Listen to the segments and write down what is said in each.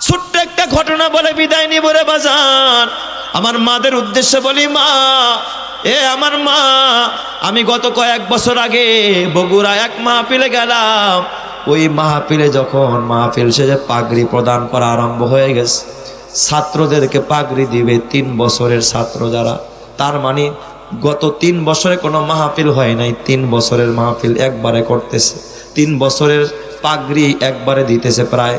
ছোট্ট একটা ঘটনা বলে বিদায় নিব রে বাজার আমার মাদের উদ্দেশ্যে বলি, মা, এ আমার মা, আমি গত কয়েক বছর আগে বগুড়া এক মাহফিলে গেলাম। ওই মাহফিলে যখন মাহফিল শেষে পাগড়ি প্রদান করা আরম্ভ হয়ে গেছে, ছাত্রদেরকে পাগড়ি দিবে তিন বছরের ছাত্র যারা। তার মানে গত তিন বছরে কোনো মাহফিল হয় নাই, তিন বছরের মাহফিল একবারে করতেছে। তিন বছরের পাগড়ি একবারে দিতেছে প্রায়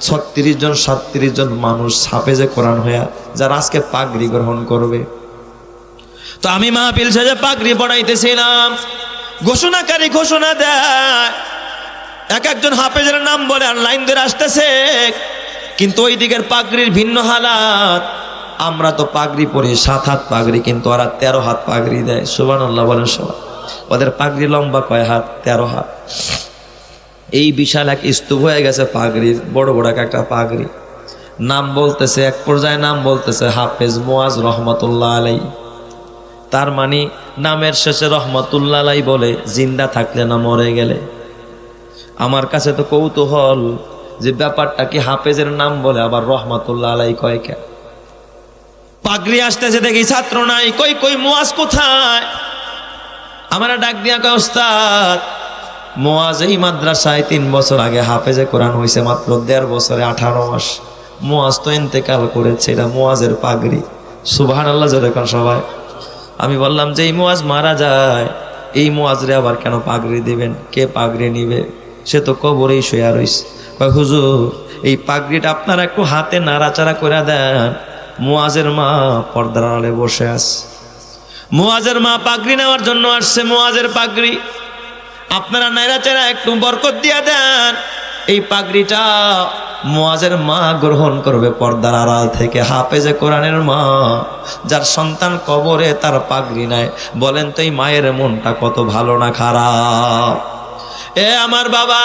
ছত্রিশ জন, সাতত্রিশ জন মানুষ সাপে যে কোরআন হইয়া, যারা আজকে পাগড়ি গ্রহণ করবে। তো আমি মাহফিল সেজে পাগড়ি পড়াইতেছিলাম। ঘোষণাকারী ঘোষণা দেয়, এক একজন হাফেজের নাম বলে আর লাইন ধরে আসতেছে। কিন্তু ওই দিকের পাগড়ির ভিন্ন হালাত। আমরা তো পাগড়ি পরি, সাত হাত পাগড়ি, কিন্তু ওরা তেরো হাত পাগড়ি দেয়। সুবান আল্লাহ বলেন সবাই। ওদের পাগড়ি লম্বা কয় হাত? তেরো হাত। এই বিশাল এক স্তূপ হয়ে গেছে পাগড়ির বড় বড় এক একটা পাগড়ি। নাম বলতেছে, এক পর্যায়ে নাম বলতেছে, হাফেজ মোয়াজ রহমতুল্লাহ আলাই। তার মানে নামের শেষে রহমতুল্লাহ আলাই বলে, জিন্দা থাকলে না মরে গেলে। আমার কাছে তো কৌতূহল যে ব্যাপারটা কি হাফেজের নাম বলে, আবার রহমাতুল্লাহ আলাই কয় কে? পাগড়ি আসতেছে দেখি, ছাত্র নাই, কই কই, মোয়াজ কোথায়? আমার ডাক দিয়া কয়, ওস্তাদ মোয়াজ এই মাদ্রাসায় তিন বছর আগে হাফেজে কোরআন হয়েছে মাত্র দেড় বছরে আঠারো মাস। মোয়াজ তো ইন্তেকাল করেছে এটা মোয়াজের পাগড়ি। সুবাহান আল্লাহ যখন সবাই। আমি বললাম যে এই মোয়াজ মারা যায়, এই মোয়াজরে আবার কেন পাগড়ি দেবেন? কে পাগড়ি নিবে? সে তো কবরেই শুয়া রইছে। হুজুর, এই পাগড়িটা আপনারা একটু হাতে নাড়াচাড়া করে দেন। মোয়াজের মা পর্দার আড়ালে বসে আছে। মোয়াজের মা পাগড়ি নেওয়ার জন্য আসছে মোয়াজের পাগড়ি। আপনারা নাইরাচারা একটু বরকত দিয়া দেন। এই পাগড়িটা মোয়াজের মা গ্রহণ করবে পর্দার আড়াল থেকে, হাফেজে কোরআনের মা। যার সন্তান কবরে তার পাগড়ি নেয় বলেন তো এই মায়ের মনটা কত ভালো না খারাপ? এ আমার বাবা,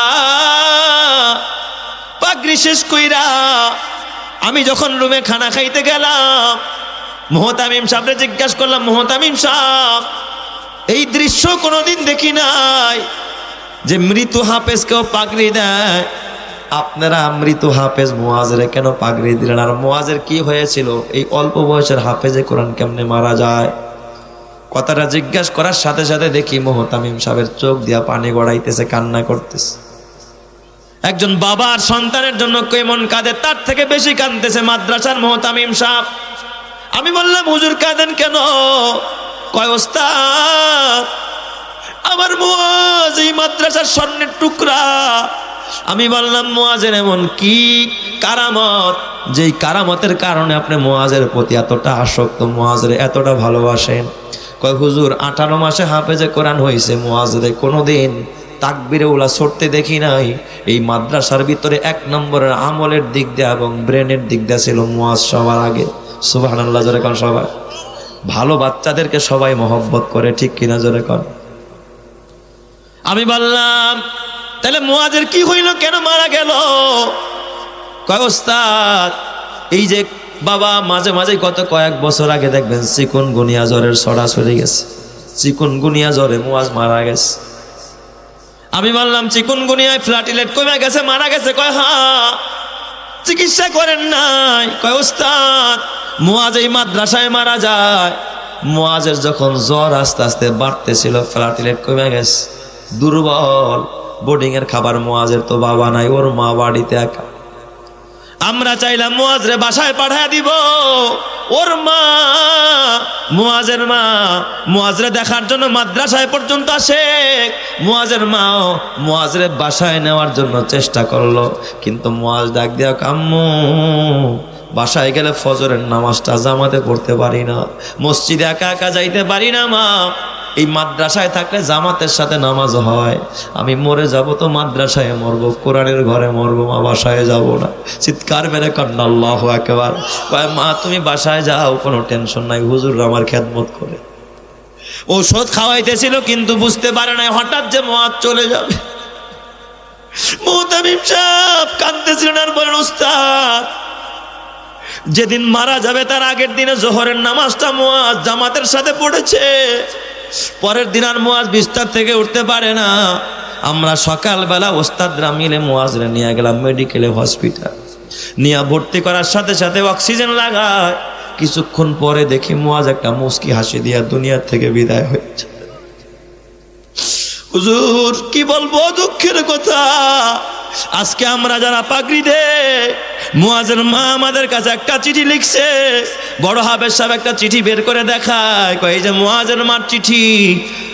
পাগড়ি শেষ কইরা আমি যখন রুমে খানা খাইতে গেলাম, মোহতামিম সাহেবরে জিজ্ঞাসা করলাম, মোহতামিম সাহেব এই দৃশ্য কোনোদিন দেখি নাই যে মৃত হাফেজকেও পাগড়ি দেয়। আপনারা মৃত হাফেজ মোয়াজের কেন পাগড়ি দিলেন? আর মোয়াজের কি হয়েছিল? এই অল্প বয়সের হাফেজে কোরআন কেমনে মারা যায়? কথাটা জিজ্ঞাসা করার সাথে সাথে দেখি মোহতামিম সাহেবের চোখ দিয়া পানি গড়াইতেছে, কান্না করতেছে। একজন বাবার সন্তানের জন্য কেমন কাঁদে, তার থেকে বেশি কাঁদতেছে মাদ্রাসার মোহতামিম সাহেব। আমি বললাম, হুজুর কাঁদেন কেন? কয় ওস্তাদ, আমার মোয়াজ এই মাদ্রাসার স্বর্ণের টুকরা। আমি বললাম মোয়াজের এমন কি কারামত? যেই কারামতের কারণে আপনি মোয়াজের প্রতি এতটা আসক্ত মোয়াজের এতটা ভালোবাসেন। কয়, হুজুর, আঠারো মাসে হাফেজে কোরআন হয়েছে মোয়াজরে কোনোদিন তাকবিরে ওলা ছড়তে দেখি নাই। এই মাদ্রাসার ভিতরে এক নম্বরের আমলের দিক দিয়ে এবং ব্রেনের দিক দিয়ে ছিল মোয়াজ সবার আগে। সুবাহ আল্লাহ জোরে সবাই। ভালো বাচ্চাদেরকে সবাই মহব্বত করে, ঠিক কিনা জোরে কন? আমি বললাম, তাহলে মোয়াজের কি হইল? কেন মারা গেল? কয়, ওস্তাদ, এই যে বাবা মাঝে মাঝে কত কয়েক বছর আগে দেখবেন চিকুন গুনিয়া জ্বরের সরা সরে গেছে। চিকুন গুনিয়া জ্বরে মোয়াজ মারা গেছে। আমি বললাম, চিকুন গুনিয়ায় ফ্লাটিলেট কমে গেছে, মারা গেছে। কয় হা চিকিৎসা করেন নাই। কয়, ওস্তাদ মোয়াজ এই মাদ্রাসায় মারা যায়। মোয়াজের যখন জ্বর আস্তে আস্তে বাড়তেছিল ফ্লাটিলেট কমে গেছে। দুর্বল। বোর্ডিং এর খাবার মোয়াজের তো বাবা নাই, ওর মা বাড়িতে একা। আমরা চাইলাম মোয়াজরে বাসায় পাঠায় দিব। ওর মা, মোয়াজের মা, মোয়াজরে দেখার জন্য মাদ্রাসায় পর্যন্ত আসে। মোয়াজের মাও মোয়াজরে বাসায় নেওয়ার জন্য চেষ্টা করল। কিন্তু মুয়াজ ডাক দেওয়া কাম্মু বাসায় গেলে ফজরের নামাজটা জামাতে পড়তে পারি না। মসজিদে একা একা যাইতে পারি না, মা। এই মাদ্রাসায় থাকলে জামাতের সাথে নামাজ হয়। আমি মরে যাব তো মাদ্রাসায় মরবো, কোরআনের ঘরে মরবো, মা বাসায় যাব না। চিৎকার বেড়ে কান্না, আল্লাহ একেবার মা, তুমি বাসায় যাও, কোনো টেনশন নাই হুজুর আমার খেদমত করে। ঔষধ খাওয়াইতেছিল, কিন্তু বুঝতে পারে না হঠাৎ যে মহাত চলে যাবে। মোহতামিম সাহেব কান্দতেছিলেন আর বলেন উস্তাদ যেদিন মারা যাবে তার আগের দিনে জোহরের নামাজটা মোয়াজ জামাতের সাথে পড়েছে। পরের দিন আর মোয়াজ বিস্তার থেকে উঠতে পারে না। আমরা সকালবেলা ওস্তাদরা মিলে মোয়াজরে নিয়ে গেলাম মেডিকেলে হসপিটাল। নিয়ে ভর্তি করার সাথে সাথে অক্সিজেন লাগায়। কিছুক্ষণ পরে দেখি মোয়াজ একটা মুস্কি হাসি দিয়া দুনিয়ার থেকে বিদায় হয়েছে। হুজুর, কি বলব দুঃখের কথা? আজকে আমরা যারা পাগড়ি দে মুয়াজের মা আমাদের কাছে একটা চিঠি লিখছে। বড় হাবের সাহেব একটা চিঠি বের করে দেখায়, কয়, এই যে মুয়াজের মার চিঠি।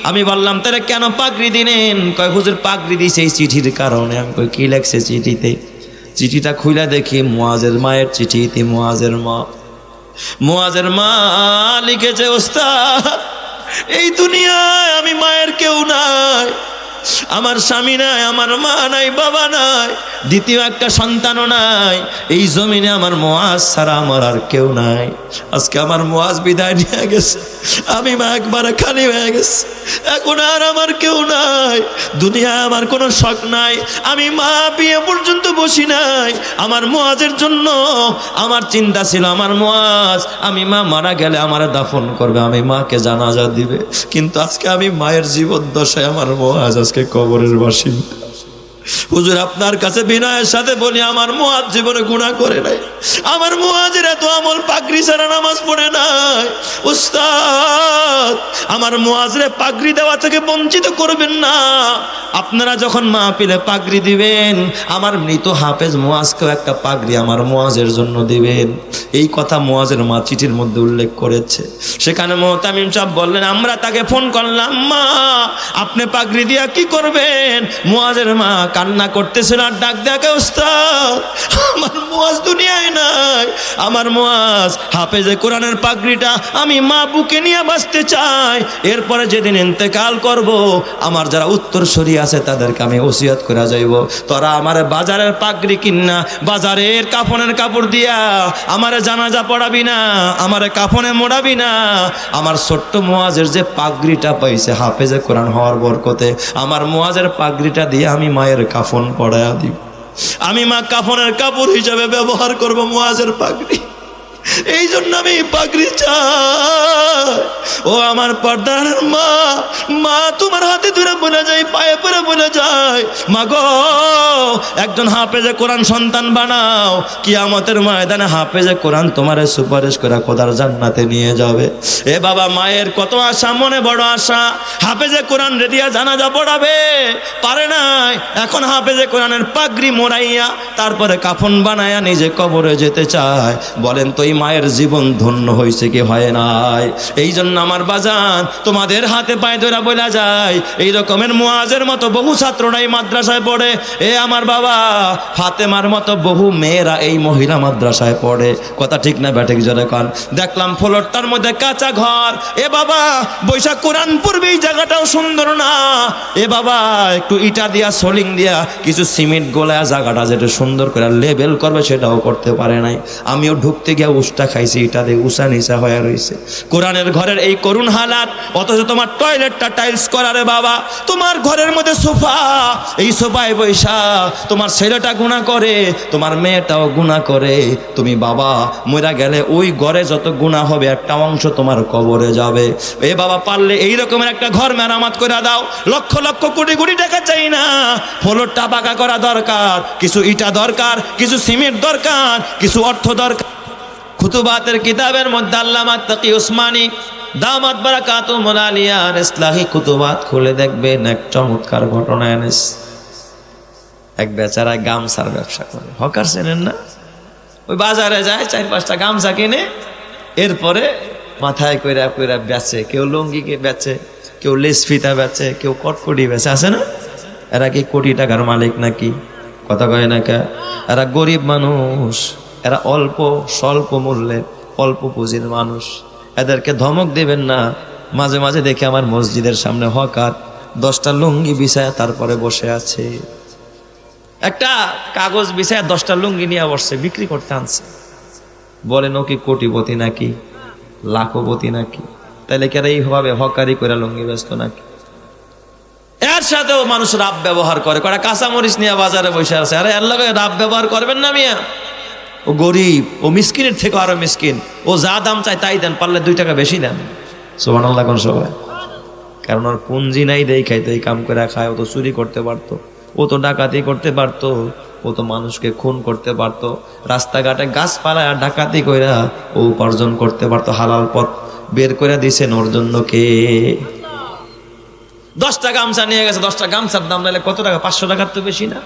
আমি বললাম, তাহলে কেন পাগড়ি দিলেন কয়, হুজুর, পাগড়ি দিছে এই চিঠির কারণে। আমি কই, কি লেখছে চিঠিতে? চিঠিটা খুলে দেখি মুয়াজের মায়ের চিঠি ইতি মুয়াজের মা। মুয়াজের মা লিখেছে, ওস্তাদ, এই দুনিয়ায় আমি মায়ের কেউ নাই। আমার স্বামী নাই, আমার মা নাই, বাবা নাই, দ্বিতীয় একটা সন্তানও নাই, এই জমিনে আমার মোয়াজ ছাড়া আমার আর কেউ নাই। আজকে আমার মোয়াজ বিদায় নিয়ে গেছে, আমি মা একবারে খালি হয়ে গেছে, এখন আর আমার কেউ নাই, দুনিয়ায় আমার কোনো শখ নাই, আমি মা বিয়ে পর্যন্ত বসি নাই, আমার মোয়াজের জন্য আমার চিন্তা ছিল, আমার মোয়াজ, আমি মা মারা গেলে আমার দাফন করবে, আমি মাকে জানাজা দিবে, কিন্তু আজকে আমি মায়ের জীবন দশায় আমার মোয়াজ, আজকে কবরের বাসিন্দা। হুজুর, আপনার কাছে বিনয়ের সাথে বলি, আমার মোয়াজ জীবনে গুণা করে নাই। আমার মোয়াজের এত আমল পাগড়ি ছাড়া নামাজ পড়ে নাই। উস্তাদ, আমার মোয়াজরে পাগড়ি দেওয়া থেকে বঞ্চিত করবেন না। আপনারা যখন মা পিলে পাগড়ি দিবেন, আমার মৃত হাফেজ মোয়াজকেও একটা পাগড়ি আমার মোয়াজের জন্য দিবেন। এই কথা মোয়াজের মা চিঠির মধ্যে উল্লেখ করেছে। সেখানে মোহতামিম সাহেব বললেন, আমরা তাকে ফোন করলাম, মা, আপনি পাগড়ি দিয়া কি করবেন? মোয়াজের মা কান্না করতেছিল আর ডাক দেখে উস্তাদ আমার মোয়াজ দুনিয়ায় নাই। আমার মোয়াজ, হাফেজে কোরআনের পাগড়িটা আমি মা বুকে নিয়ে বাঁচতে চাই। এরপরে যেদিন ইন্তেকাল করব, আমার যারা উত্তর সরি আছে, তাদেরকে আমি ওসিয়াত করে যাইব। তোরা আমার বাজারের পাগড়ি কিনা বাজারের কাফনের কাপড় দিয়া আমারে জানাজা পড়াবি না, আমারে কাফনে মোড়াবি না। আমার ছোট্ট মোয়াজের যে পাগড়িটা পাইছে, হাফেজে কোরআন হওয়ার বরকতে, আমার মোয়াজের পাগড়িটা দিয়ে আমি মায়ের কাফন পড়ায় দিব। আমি মা কাফনের কাপড় হিসাবে ব্যবহার করব মোয়াজের পাগড়ি। এই জন্য আমি পাগড়ি ও আমার পর্দার মা মা তোমার হাতে ধরে বলে যায়, পায়ে পরে বলে যায়, মা গো, একজন হাফেজে কোরআন সন্তান বানাও। কিয়ামতের ময়দানে হাফেজে কোরআন তোমার সুপারিশ করে কোদার জান্নাতে নিয়ে যাবে। এ বাবা, মায়ের কত আশা, মনে বড় আশা। হাফেজে কোরআন রেডিয়া জানাজা পড়াবে। পারে নাই। এখন হাফেজে কোরআনের পাগড়ি মোড়াইয়া, তারপরে কাফন বানায়া নিজে কবরে যেতে চায়। বলেন তো মায়ের জীবন ধন্য হয়েছে কি হয় নাই? এই জন্য আমার বাজান, তোমাদের হাতে পায়ে ধরা বলা যায়। এই রকমের মোয়াজের মতো বহু ছাত্ররা এই মাদ্রাসায় পড়ে। এ আমার বাবা, ফাতেমার মতো বহু মেয়েরা এই মহিলা মাদ্রাসায় পড়ে। কথা ঠিক না ব্যাটিক জোরে কন? দেখলাম ফ্লোরটার মধ্যে কাঁচা ঘর। এ বাবা, বৈশাখ কোরআন পূর্বে এই জায়গাটাও সুন্দর না। এ বাবা, একটু ইটা দিয়া, সোলিং দিয়া, কিছু সিমেন্ট গোলায় জায়গাটা যেটা সুন্দর করে লেবেল করবে, সেটাও করতে পারে নাই। আমিও ঢুকতে গিয়ে উষ্টা খাইছি, এটা দিয়ে উষা নিচা হয়ে রয়েছে কোরআনের ঘরের এই করুণ হালাত, অথচ তোমার টয়লেটটা টাইলস করারে বাবা, তোমার ঘরের মধ্যে সোফা, এই সোফায় বৈশা, তোমার ছেলেটা গুণা করে, তোমার মেয়েটাও গুণা করে, তুমি বাবা, মরা গেলে ওই ঘরে যত গুণা হবে, একটা অংশ তোমার কবরে যাবে। এ বাবা, পারলে এই রকমের একটা ঘর মেরামত করে দাও। লক্ষ লক্ষ কোটি কোটি টাকা চাই না। ফ্লোরটা পাকা করা দরকার, কিছু ইটা দরকার, কিছু সিমেন্ট দরকার, কিছু অর্থ দরকার। খুতুবাতের কিতাবের মধ্যে আল্লামা তাকি উসমানী, দামাত বারাকাতু মোলালিয়ার ইসলাহি কুতুবাত খুলে দেখবেন এক চমৎকার ঘটনা এনেস এক বেচারা গামছার ব্যবসা করে। হকার চেনেন না? ওই বাজারে যায়, চার পাঁচটা গামছা কিনে, এরপরে মাথায় কইরা কইরা বেচে। কেউ লুঙ্গিকে বেচে, কেউ লেস ফিতা বেচে, কেউ কটকটি বেচে। আছে না? এরা কি কোটি টাকার মালিক নাকি? কথা কয় না কে? এরা গরিব মানুষ। এরা অল্প, স্বল্প মূল্যের, অল্প পুঁজির মানুষ। এদেরকে ধমক দেবেন না। মাঝে মাঝে দেখে আমার মসজিদের সামনে হকার দশটা লুঙ্গি বিছায় তারপরে বসে আছে। একটা কাগজ বিছায় দশটা লুঙ্গি নিয়ে বসছে, বিক্রি করতে আনছে। বলেন, ও কি কোটিপতি নাকি? লাখপতি নাকি? তাইলে কেরা এইভাবে হকারি করে লুঙ্গি ব্যস্ত নাকি? এর সাথেও মানুষ রাব ব্যবহার করে। কটা কাঁচামরিচ নিয়ে বাজারে বসে আছে। আরে, এর লগে রাব ব্যবহার করবেন না মিয়া? ও গরিব, ও মিসকিনের থেকে আরও মিসকিন, ও যা দাম চায় তাই দেন, পারলে দুই টাকা বেশি দেন। সোমান কোন সবাই কারণ ওর পুঞ্জি নাই, দেই খাইতে এই কাম করে খায়, ও তো চুরি করতে পারতো, ও তো ডাকাতি করতে পারতো, ও তো মানুষকে খুন করতে পারতো, রাস্তাঘাটে গাছপালায় ডাকাতি কইরা ও উপার্জন করতে পারতো, হালাল পথ বের করে দিছেন ওর জন্য কে? দশটা গামছা নিয়ে গেছে, দশটা গামছার দাম নাহলে কত টাকা? পাঁচশো টাকার তো বেশি না।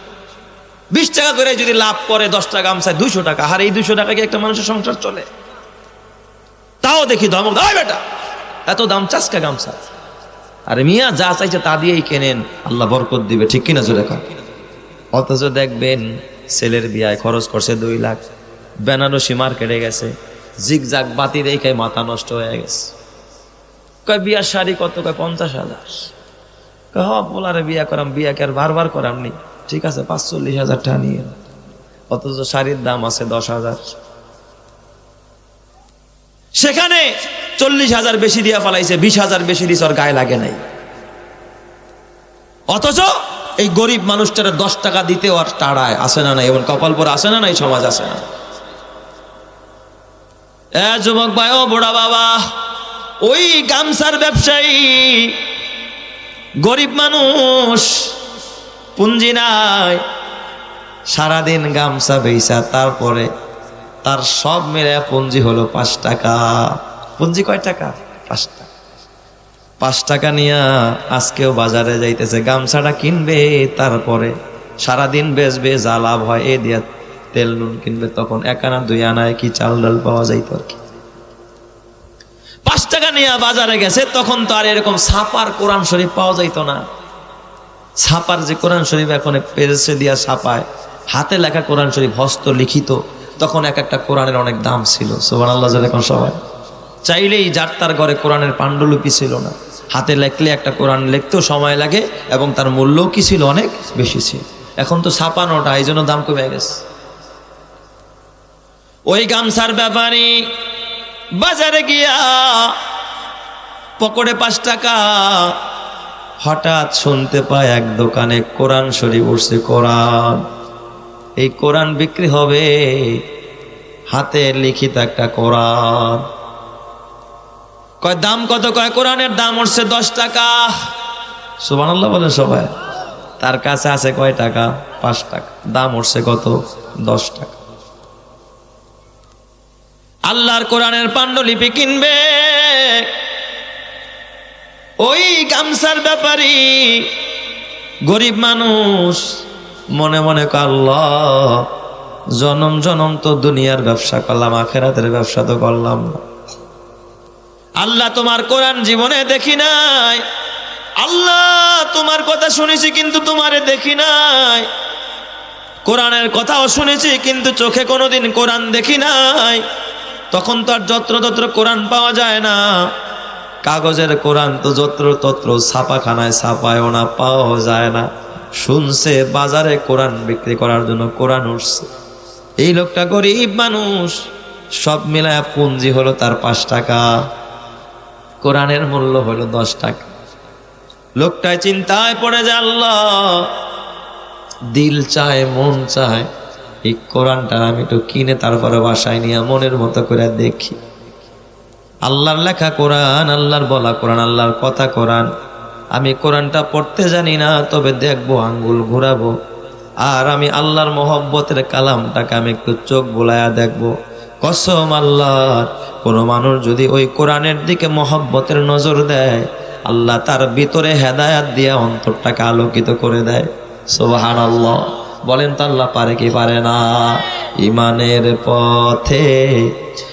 বিশ টাকা করে যদি লাভ করে দশটা গামছায় দুইশো টাকা, আর এই দুইশো টাকা কি একটা মানুষের সংসার চলে? তাও দেখি ধমক দাও বেটা, এত দাম চাষকা গামছা। আরে মিয়া, যা চাইছে তা দিয়েই কেনেন, আল্লাহ বরকত দিবে, ঠিক কিনা জোরে কর অথচ দেখবেন, ছেলের বিয়ায় খরচ করছে দুই লাখ, বেনারসি মার্কেটে গেছে, জিগজাগ বাতি রেখে মাথা নষ্ট হয়ে গেছে। কয়, বিয়ার শাড়ি কত? কয়, পঞ্চাশ হাজার। কয়, হ, পোলারে বিয়া করাম বিয়া কে আর বারবার করাম নি। ঠিক আছে, পাঁচচল্লিশ হাজার টাকা নিয়ে অথচ শাড়ির দাম আছে দশ হাজার। সেখানে চল্লিশ হাজার বেশি দিয়া ফেলাইছে বিশ হাজার বেশি দিস ওর গায়ে লাগে নাই। অথচ এই গরিব মানুষটারা দশ টাকা দিতে আর টাড়ায় আসে না নাই? এবং কপাল পর আসে না নাই? সমাজ আসে না। এ যুবক ভাই, ও বুড়া বাবা, ওই গামছার ব্যবসায়ী, গরিব মানুষ পুঞ্জি নাই। সারাদিন গামছা বেচা তারপরে তার সব মিলে পুঞ্জি হলো পাঁচ টাকা। পুঞ্জি কয় টাকা? পাঁচ টাকা। পাঁচ টাকা নিয়া আজকেও বাজারে যাইতেছে, গামছাটা কিনবে, তারপরে সারাদিন বেচবে, যা লাভ হয় এ দিয়া তেল নুন কিনবে, তখন এক আনা, দুই আনায় কি চাল ডাল পাওয়া যাইত আর কি। পাঁচ টাকা নিয়ে বাজারে গেছে, তখন তো আর এরকম ছাপার কোরআন শরীফ পাওয়া যাইতো না। ছাপার যে কোরআন শরীফ এখন পেরেছে দিয়া ছাপায়, হাতে লেখা কোরআন শরীফ, হস্ত লিখিত, তখন এক একটা কোরআনের অনেক দাম ছিল। সোবান আল্লাহ এখন সবাই? চাইলেই যার তার ঘরে কোরআনের পাণ্ডুলিপি ছিল না। হাতে লেখলে একটা কোরআন লিখতেও সময় লাগে এবং তার মূল্যও কি ছিল? অনেক বেশি ছিল। এখন তো ছাপানোটা এই জন্য দাম কমে গেছে। ওই গামছার ব্যাপারে বাজারে গিয়া পকেটে পাঁচ টাকা হঠাৎ শুনতে পায় এক দোকানে কোরআন শরীফ উঠছে, কোরআন। এই কোরআন বিক্রি হবে হাতে লিখিত একটা কোরআন। কয়, দাম কত? কয়, কোরআনের দাম উঠছে দশ টাকা। সুবহানাল্লাহ বলে সবাই। তার কাছে আছে কয় টাকা? পাঁচ টাকা। দাম উঠছে কত? দশ টাকা। আল্লাহর কোরআনের পাণ্ডুলিপি কিনবে। ওই গামছার ব্যাপারী গরিব মানুষ মনে মনে আল্লাহ, জনম জনম তো দুনিয়ার ব্যবসা করলাম, আখেরাতের ব্যবসা তো করলাম না। আল্লাহ তোমার কোরআন জীবনে দেখি নাই। আল্লাহ, তোমার কথা শুনেছি কিন্তু তোমারে দেখি নাই। কোরআনের কথাও শুনেছি কিন্তু চোখে কোনোদিন কোরআন দেখি নাই। তখন তো আর যত্র তত্র কোরআন পাওয়া যায় না। কাগজের কোরআন তো যত্র তত্র ছাপাখানায় ছাপায়ও না পাওয়া যায় না। শুনছে বাজারে কোরআন বিক্রি করার জন্য, কোরআন উঠছে। এই লোকটা গরিব মানুষ, সব মিলায় পুঞ্জি হলো তার পাঁচ টাকা। কোরআনের মূল্য হলো দশ টাকা। লোকটায় চিন্তায় পড়ে যায় আল্লাহ, দিল চায়, মন চায়, এই কোরআনটা আমি একটু কিনে তারপরে বাসায় নিয়ে মনের মতো করে দেখি। আল্লাহর লেখা কোরআন, আল্লাহর বলা কোরআন, আল্লাহর কথা কোরআন। আমি কোরআনটা পড়তে জানি না, তবে দেখব, আঙ্গুল ঘুরাবো। আর আমি আল্লাহর মহব্বতের কালামটাকে আমি একটু চোখ বোলায়া দেখব। কসম আল্লাহর, কোনো মানুষ যদি ওই কোরআনের দিকে মহব্বতের নজর দেয়, আল্লাহ তার ভিতরে হেদায়াত দিয়ে অন্তরটাকে আলোকিত করে দেয়। সোবাহান আল্লাহ বলেন তো আল্লাহ পারে কি পারে না? ইমানের পথে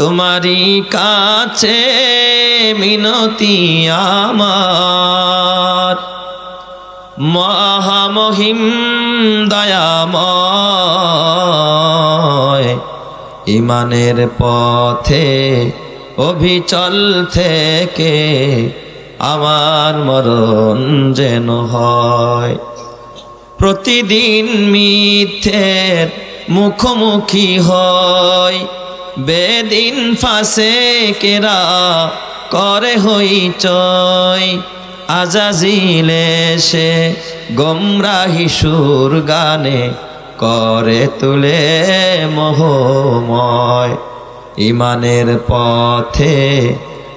তোমারই কাছে মিনতি আমার। মহামহিম দয়াময়, ইমানের পথে অভিচল থেকে আমার মরণ যেন হয়। প্রতিদিন মিথ্যের মুখোমুখি হয়। বেদিন ফাঁসে কেরা করে হই চয়। আজাজিলে সে গোমরাহি সুর গানে করে তুলে মোহময়। ইমানের পথে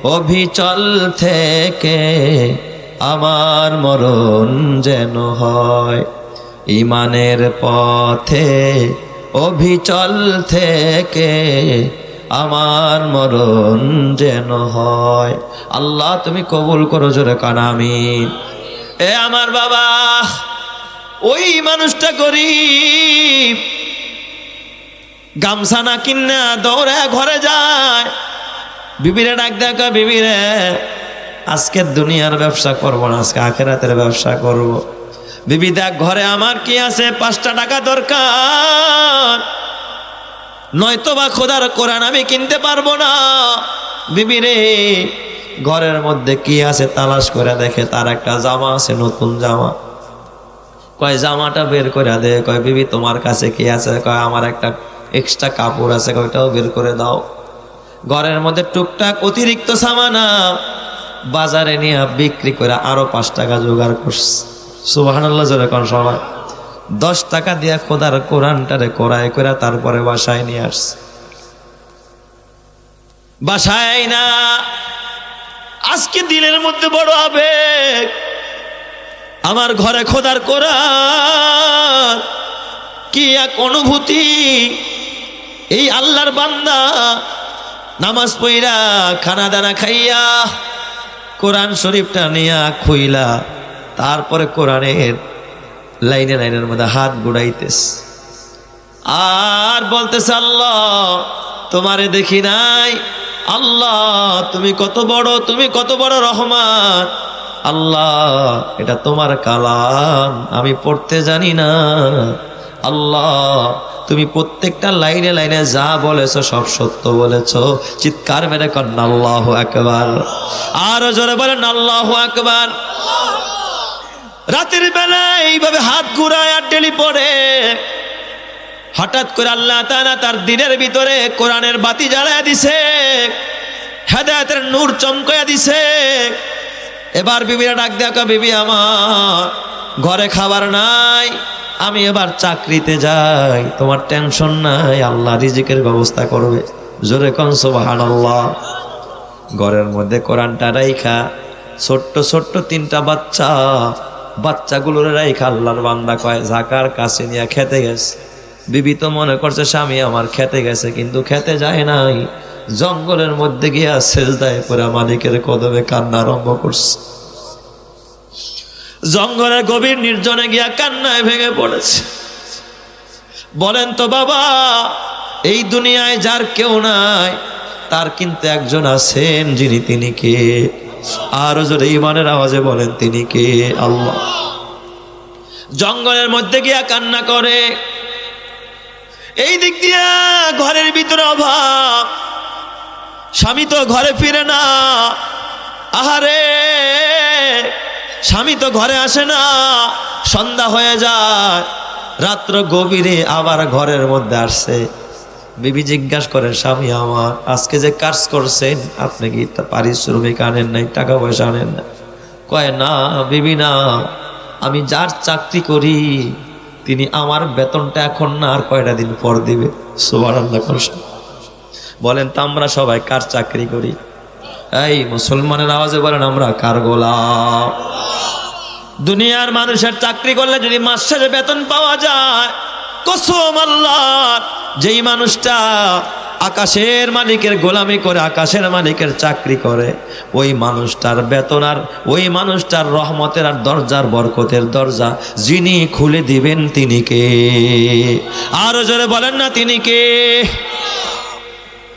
অভিচল থেকে আমার মরণ যেন হয়। ইমানের পথে অভিচল থেকে আমার মরণ যেন হয়। আল্লাহ, তুমি কবুল করো জোরে কানামি এ আমার বাবা, ওই মানুষটা গরিব। গামছা না কিনা দৌড়ে ঘরে যায়। বিবিরে ডাক দেখা বিবিরে, আজকের দুনিয়ার ব্যবসা করব না, আজকে আখেরাতের ব্যবসা করব। বিবি দেখ ঘরে আমার কি আছে? পাঁচটা টাকা দরকার। নয়তো বা খোদার কোরআন আমি কিনতে পারব না। বিবি রে, ঘরের মধ্যে কি আছে তালাশ করে দেখে, তার একটা জামা আছে, নতুন জামা। কয়, জামাটা বের করে দে। কয়, বিবি, তোমার কাছে কি আছে? কয়, আমার একটা এক্সট্রা কাপড় আছে কয়টাও বের করে দাও। ঘরের মধ্যে টুকটাক অতিরিক্ত সামানা। বাজারে নিয়ে বিক্রি করে আরও পাঁচ টাকা জোগাড় করছে। সুবাহান্লাহ জোরে কোন সবাই। দশ টাকা দিয়া খোদার কোরআনটারে কোরআয় করে তারপরে বাসায় নিয়ে আসছে। বাসায় না, আজকে দিনের মধ্যে বড় আবেগ। আমার ঘরে খোদার কোরআন, কি এক অনুভূতি। এই আল্লাহর বান্দা নামাজ পইরা খানা দানা খাইয়া কোরআন শরীফটা নিয়া খুইলা। তারপরে কোরআনের লাইনে লাইনের মধ্যে হাত বুড়াইতেস আর বলতেছে, আল্লাহ, তোমারে দেখি নাই। আল্লাহ, তুমি কত বড়, তুমি কত বড় রহমান। আল্লাহ, এটা তোমার কালাম। আমি পড়তে জানি না। আল্লাহ, তুমি প্রত্যেকটা লাইনে লাইনে যা বলেছ, সব সত্য বলেছ। চিৎকার মেরে কন্যা আল্লাহ একবার আরও জোরে বলেন, আল্লাহ একবার রাতের বেলা এইভাবে হাত ঘুরায় আর ডেলি পড়ে হঠাৎ করে আল্লাহ তাআলা তার দিনের ভিতরে কোরআনের বাতি জ্বালায় দিছে, হেদায়তের নূর চমকায়া দিছে। এবার বিবিরা ডাক দেখা বিবি আমার, ঘরে খাবার নাই, আমি এবার চাকরিতে যাই, তোমার টেনশন নাই, আল্লাহ রিজিকের ব্যবস্থা করবে। জোরে কন, সুবহানাল্লাহ। ঘরের মধ্যে কোরআনটা রাইখা, ছোট্ট ছোট্ট তিনটা বাচ্চা বাচ্চাগুলোর রাইখা আল্লাহর বান্দা কয়, ঝাঁকার কাছে নিয়ে খেতে গেছে। বিবি তো মনে করছে, স্বামী আমার খেতে গেছে, কিন্তু খেতে যায় নাই। জঙ্গলের মধ্যে গিয়া সেজদায় পরে মালিকের কদমে কান্না আরম্ভ করছে। জঙ্গলের গভীর নির্জনে গিয়া কান্নায় ভেঙে পড়েছে। বলেন তো, বাবা, এই দুনিয়ায় যার কেউ নাই, তার কিন্তু একজন আছেন যিনি তিনি কে? আরও জোরে ইমানের আওয়াজে বলেন, তিনি কে? আল্লাহ। জঙ্গলের মধ্যে গিয়া কান্না করে। এই দিক দিয়া ঘরের ভিতরে অভাব। স্বামী তো ঘরে ফিরে না। আহারে, স্বামী তো ঘরে আসে না। সন্ধ্যা হয়ে যায়, রাত্র গভীরে আবার ঘরের মধ্যে আসছে বিবি জিজ্ঞাসা করে, স্বামী আমার, আজকে যে কাজ করছেন, আপনি কি পারিশ্রমিক আনেন নাই, টাকা পয়সা আনেন না? কয়, না, বিবি না, আমি যার চাকরি করি, তিনি আমার বেতনটা এখন না, আর কয়টা দিন পর দিবে? বলেন, তা আমরা সবাই কার চাকরি করি? এই, মুসলমানের আওয়াজে বলেন, আমরা কার গোলাম? দুনিয়ার মানুষের চাকরি করলে যদি মাস শেষে বেতন পাওয়া যায়, কসম আল্লাহ যেই মানুষটা আকাশের মালিকের গোলামি করে, আকাশের মালিকের চাকরি করে, ওই মানুষটার বেতন আর, ওই মানুষটার রহমতের আর দরজার বরকতের দরজা যিনি খুলে দিবেন তিনি কে? আরও জোরে বলেন না তিনি কে?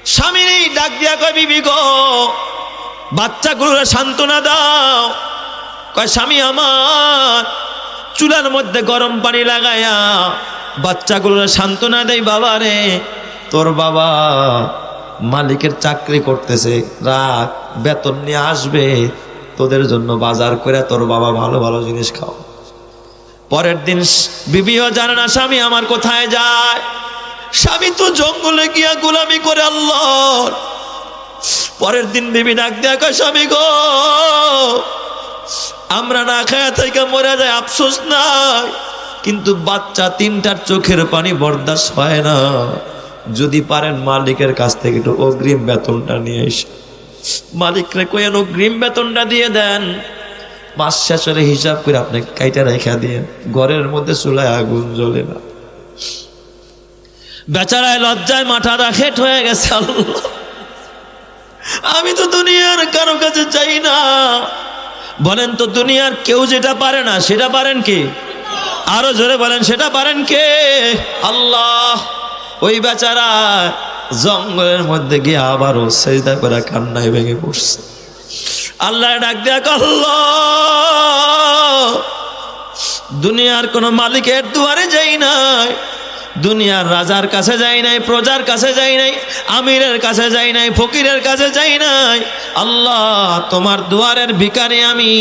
স্বামীর এই ডাক দিয়া কয়, বিবি গো, বাচ্চাগুলোর সান্ত্বনা দাও। কয়, স্বামী আমার, চুলার মধ্যে গরম পানি লাগায়া বাচ্চাগুলোর সান্ত্বনা দেয় বাবা রে তোর বাবা মালিকের চাকরি করতেছে রাত বেতন নিয়ে আসবে, তোদের জন্য বাজার করে তোর বাবা ভালো ভালো জিনিস খাও পরের দিন বিবিও জানে না স্বামী, আমার কোথায় যায়? স্বামী, তো জঙ্গলে গিয়া গোলামি করে আল্লাহ পরের দিন বিবি ডাক কয়, স্বামী গো, আমরা না খায়া থেকে মরে যায়, আফসোস নাই। কিন্তু বাচ্চা তিনটার চোখের পানি বরদাস্ত হয় না। যদি পারেন মালিকের কাছ থেকে একটু অগ্রিম বেতনটা নিয়ে এসে। মালিকরে কয়েন অগ্রিম বেতনটা দিয়ে দেন। মাস শেষ হলে হিসাব করে আপনি কাইটা রেখা দিয়ে ঘরের মধ্যে চুলায় আগুন জ্বলে না। বেচারায় লজ্জায় মাথাটা হেট হয়ে গেছে আমি তো দুনিয়ার কারও কাছে চাই না। বলেন তো দুনিয়ার কেউ যেটা পারে না, সেটা পারেন কি? আরও জোরে বলেন, সেটা পারেন কে? আল্লাহ, ওই বেচারা জঙ্গলের মধ্যে গিয়ে আবারও সেজদা করে কান্নায় ভেঙে পড়ছে। আল্লাহ ডাক দেয়া আল্লাহ, দুনিয়ার কোনো মালিকের দুয়ারে যাই নাই। দুনিয়ার রাজার কাছে যাই নাই, প্রজার কাছে যাই নাই, আমিরের কাছে যাই নাই, ফকিরের কাছে যাই নাই। আল্লাহ তোমার দুয়ারের ভিকারে আমি,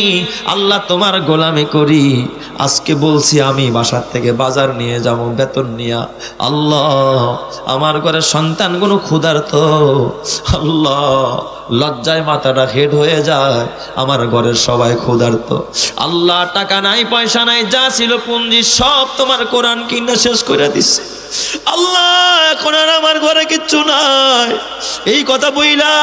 আল্লাহ তোমার গোলামি করি। আজকে বলছি আমি বাসার থেকে বাজার নিয়ে যাব, বেতন নিয়া। আল্লাহ, আমার ঘরে সন্তানগুলো ক্ষুধার্ত। আল্লাহ লজ্জায় মাথাটা হেড হয়ে যায়। আমার ঘরের সবাই ক্ষুধার্ত। আল্লাহ, টাকা নাই, পয়সা নাই, যা ছিল পুঞ্জি সব তোমার কোরআন কিনা শেষ করে দিচ্ছে আল্লাহ, এখন আর আমার ঘরে কিচ্ছু নাই। এই কথা বইলা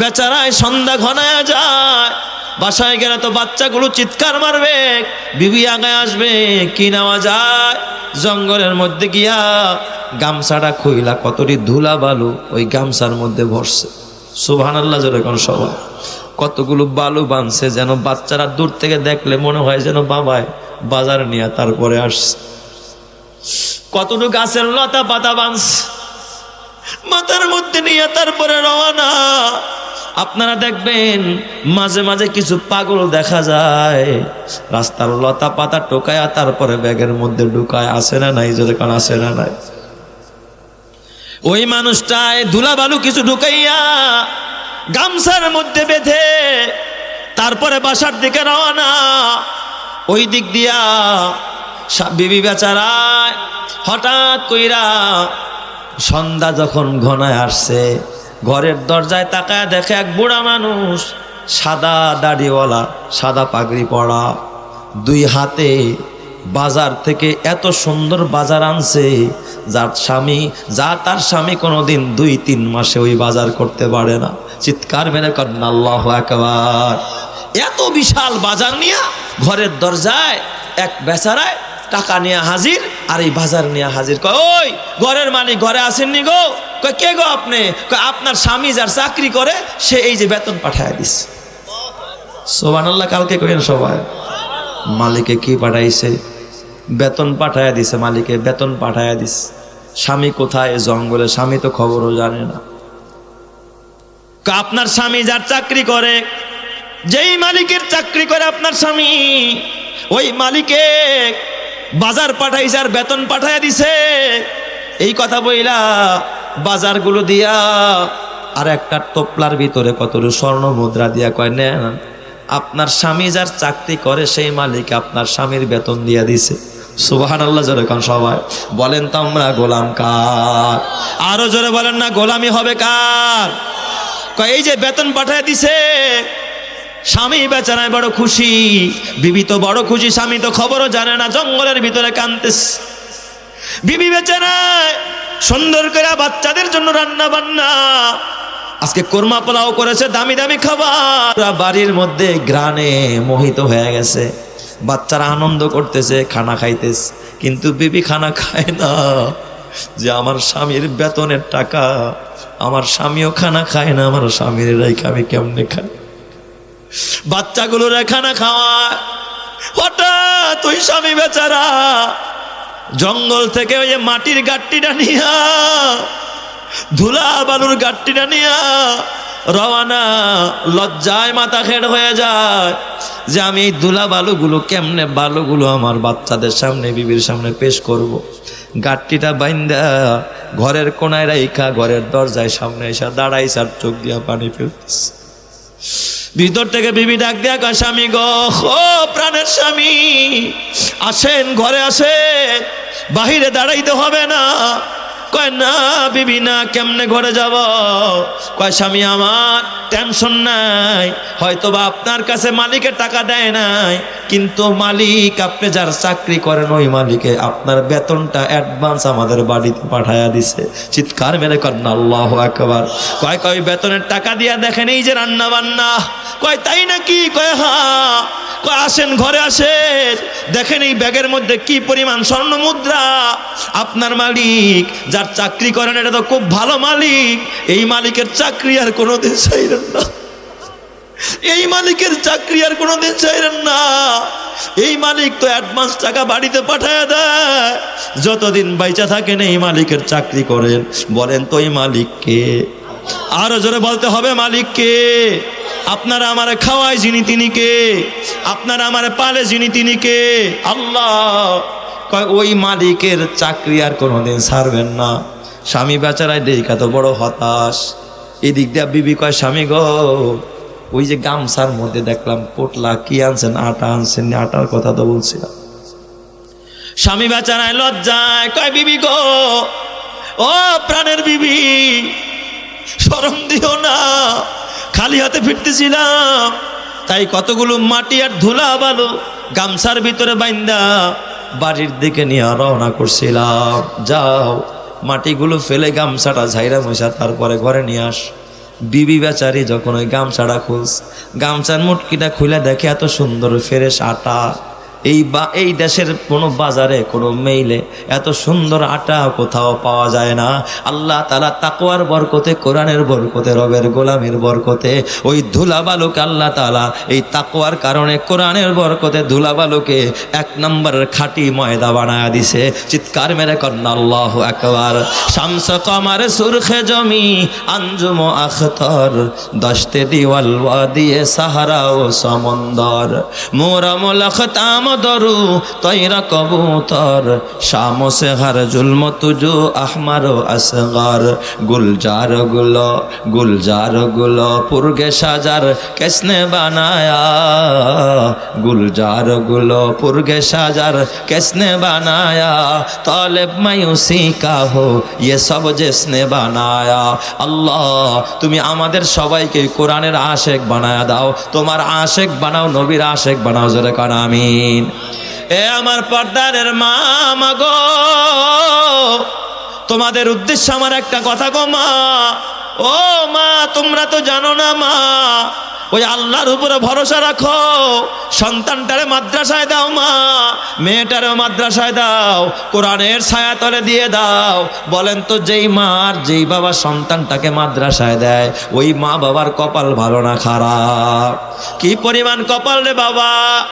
বেচারায় সন্ধ্যা ঘনায় যায়। বাসায় গেলে তো বাচ্চাগুলো চিৎকার মারবে, বিবি আগায় আসবে, কি নেওয়া যায়? জঙ্গলের মধ্যে গিয়া গামছাটা খুইলা, কতটি ধুলা বালু ওই গামছার মধ্যে ভরছে। সুবহান আল্লাহ জোরে কোন সবাই। কতগুলো বালু বানছে যেন বাচ্চারা দূর থেকে দেখলে মনে হয় যেন বাবায় বাজার নিয়ে তারপরে আসছে। কতটুকু গাছের লতা পাতা বানছে। মাথার মধ্যে নিয়ে তারপরে রওনা। আপনারা দেখবেন মাঝে মাঝে কিছু পাগল দেখা যায়। রাস্তার লতা পাতা টোকায়া তারপরে ব্যাগের মধ্যে ঢুকায়। আসে না নাই? কারণ আসে না নাই? ওই মানুষটায় ধুলা বালু কিছু ঢুকাইয়া গামছার মধ্যে বেঁধে তারপরে বাসার দিকে রওনা। ওই দিক দিয়া বিবি বেচারায় হঠাৎ কইরা সন্ধ্যা যখন ঘনায় আসছে, ঘরের দরজায় তাকায় দেখে এক বুড়া মানুষ, সাদা দাড়িওয়ালা, সাদা পাগড়ি পরা, দুই হাতে বাজার থেকে এত সুন্দর বাজার আনছে, যার স্বামী, যা তার স্বামী কোনোদিন দুই, তিন মাসে ওই বাজার করতে পারে না। চিৎকার মেরে করেন আল্লাহ একবার এত বিশাল বাজার নিয়ে ঘরের দরজায় এক বেচারায় টাকা নিয়ে হাজির, আর এই বাজার নিয়ে হাজির। কয়, ওই, ঘরের মালিক ঘরে আসেননি গো? কয়, কে গো আপনি? কয়, আপনার স্বামী যার চাকরি করে, সে এই যে বেতন পাঠায় দিস সোবানাল্লাহ কালকে কইেন সবাই, মালিকে কি পাঠাইছে? বেতন পাঠায় দিছে মালিকে, বেতন পাঠায় দিস স্বামী কোথায় জঙ্গলে? স্বামী তো খবরও জানে না। আপনার স্বামী যার চাকরি করে, যেই মালিকের চাকরি করে আপনার স্বামী, ওই মালিকে বাজার পাঠাইছে আর বেতন পাঠাইয়া দিছে। এই কথা বইলা বাজারগুলো দিয়া আর একটা টোপলার ভিতরে কত স্বর্ণ মুদ্রা দিয়া কয়, নেন, আপনার স্বামী যার চাকরি করে, সেই মালিক আপনার স্বামীর বেতন দিয়া দিছে। সুবাহান আল্লাহ জোরে কোন সবাই। বলেন তো আমরা গোলাম কার? আরও জোরে বলেন না, গোলামি হবে কার? এই যে বেতন পাঠায় দিছে, স্বামী বেচারায় বড় খুশি, বিবি তো বড় খুশি, স্বামী তো খবরও জানে না, জঙ্গলের ভিতরে কানতেস বিবি বেচারায় সুন্দর করে বাচ্চাদের জন্য রান্না বান্না, আজকে কোরমা পোলাও করেছে, দামি দামি খাবার। বাড়ির মধ্যে গ্রানে মোহিত হয়ে গেছে। বাচ্চারা আনন্দ করতেছে, খানা খাইতেছে। কিন্তু বিবি খানা খায় না। যে আমার স্বামীর বেতনের টাকা, আমার স্বামীও খানা খায় না, আমার স্বামীর রেখে আমি কেমনে খাই? বাচ্চাগুলোর খানা খাওয়া, হঠাৎ ওই স্বামী বেচারা জঙ্গল থেকে ওই মাটির গাট্টিটা নিয়া ধুলা বালুর গাট্টিটা নিয়া রওয়ানা, লজ্জায় মাথা খেড় হয়ে যায় যে আমি এই ধুলা বালুগুলো কেমনে বালুগুলো আমার বাচ্চাদের সামনে, বিবির সামনে পেশ করব। গাট্টিটা বাইন্দা ঘরের কোনায় রাইখা, ঘরের দরজায় সামনে এসে দাঁড়াই আর চোখ দিয়া পানি ফেলতেছে ভিতর থেকে বিবি ডাক দেয়া কয়, স্বামী গো ও প্রাণের স্বামী, আসেন, ঘরে আসেন, বাহিরে দাঁড়াইতে হবে না কয়, না, বিবি, না, কেমনে ঘরে যাব? কয়, স্বামী, আমার টেনশন নাই। হয়তো বা আপনার কাছে মালিকের টাকা দেয় নাই, কিন্তু মালিক আপনি যার চাকরি করেন, ওই মালিকে আপনার বেতনটা অ্যাডভান্স আমাদের বাড়িতে পাঠায়া দিছে। চিৎকার মেরে করেন আল্লাহ একবার কয় কয় বেতনের টাকা দিয়া দেখেন, এই যে রান্না বান্না কয়, তাই নাকি? কয়, হা। কয়, আসেন, ঘরে আসেন। দেখেন এই ব্যাগের মধ্যে কি পরিমাণ স্বর্ণ মুদ্রা। আপনার মালিক যার চাকরি করেন, এটা তো খুব ভালো মালিক। এই মালিকের চাকরি আর কোনোদিন চাইলেন না। এই মালিকের চাকরি আর কোনোদিন চাইলেন না। এই মালিক তো অ্যাডভান্স টাকা বাড়িতে পাঠায় দেয়। যতদিন বাইচা থাকেন, এই মালিকের চাকরি করেন। বলেন তো এই মালিককে আরও জোরে বলতে হবে মালিককে আপনারা আমারে খাওয়ায় যিনি তিনি কে? আপনারা আমারে পালে যিনি তিনি কে? আল্লাহ। কয়, ওই মালিকের চাকরি আর কোনোদিন ছাড়বেন না। স্বামী বেচারায় দেখা তো বড় হতাশ। এদিক দিয়ে বিবি কয়, স্বামী গো, ওই যে গামছার মধ্যে দেখলাম পোটলা কি আনছেন, আটা আনছেন আটার কথা তো বলছিলাম। স্বামী বেচারায় লজ্জায় কয়, বিবি গো, ও প্রাণের বিবি, শরম দিও না, খালি হাতে ফিরতেছিলাম। তাই কতগুলো মাটি আর ধুলা বালু গামছার ভিতরে বাইন্দা বাড়ির দিকে নিয়ে রওনা করছিলাম। যাও, মাটিগুলো ফেলে গামছাটা ঝাইরা মশা তারপরে ঘরে নিয়ে আস। বিবি বেচারি যখন ওই গামছাটা খুঁজ গামছার মুটকিটা খুলে দেখে এত সুন্দর ফেরেশ আটা। এই বা, এই দেশের কোনো বাজারে, কোনো মেইলে এত সুন্দর আটা কোথাও পাওয়া যায় না। আল্লাহ তালা তাকোয়ার বরকতে, কোরআনের বরকতে, রবের গোলামের বরকতে, ওই ধুলা বালুকে আল্লাহ তালা এই তাকোয়ার কারণে কোরআনের বরকতে ধুলা বালুকে এক নম্বরের খাঁটি ময়দা বানায়া দিছে। চিৎকার মেরে কন্যা, আল্লাহ একবার শামস কমার সুরখে জমি, আঞ্জুম আখতর, দশতে দিওয়াল দিয়ে সাহারা ও সমন্দর। খতাম দরু তৈরা কবুতর শাম সে হর জুলম তুজু, আহমার আসগর। গুলজার গুল গুলজার গুল, পুরগে সাজার কেসনে বানায়া। গুলজার গুল, পুরগে সাজার কেসনে বানায়া। তলেব মায়ুসি কা হো ইয়ে সব জেসনে বানায়া। আল্লাহ, তুমি আমাদের সবাইকে কোরআনের আশেক বানায়া দাও। তোমার আশেক বানাও, নবীর আশেক বানাও, জোরে কান আমিন। এ আমার পর্দারের মা মাগো তোমাদের উদ্দেশ্যে আমার একটা কথা গো, মা। ও মা, তোমরা তো জানো না, মা। ওই আল্লাহর উপরে ভরসা রাখো। সন্তানটারে মাদ্রাসায় দাও, মা। মেয়েটারেও মাদ্রাসায় দাও। কোরআনের ছায়া তলে দিয়ে দাও। বলেন তো, যেই মা আর যেই বাবা সন্তানটাকে মাদ্রাসায় দেয়, ওই মা বাবার কপাল ভালো না খারাপ? কি পরিমাণ কপাল রে বাবা?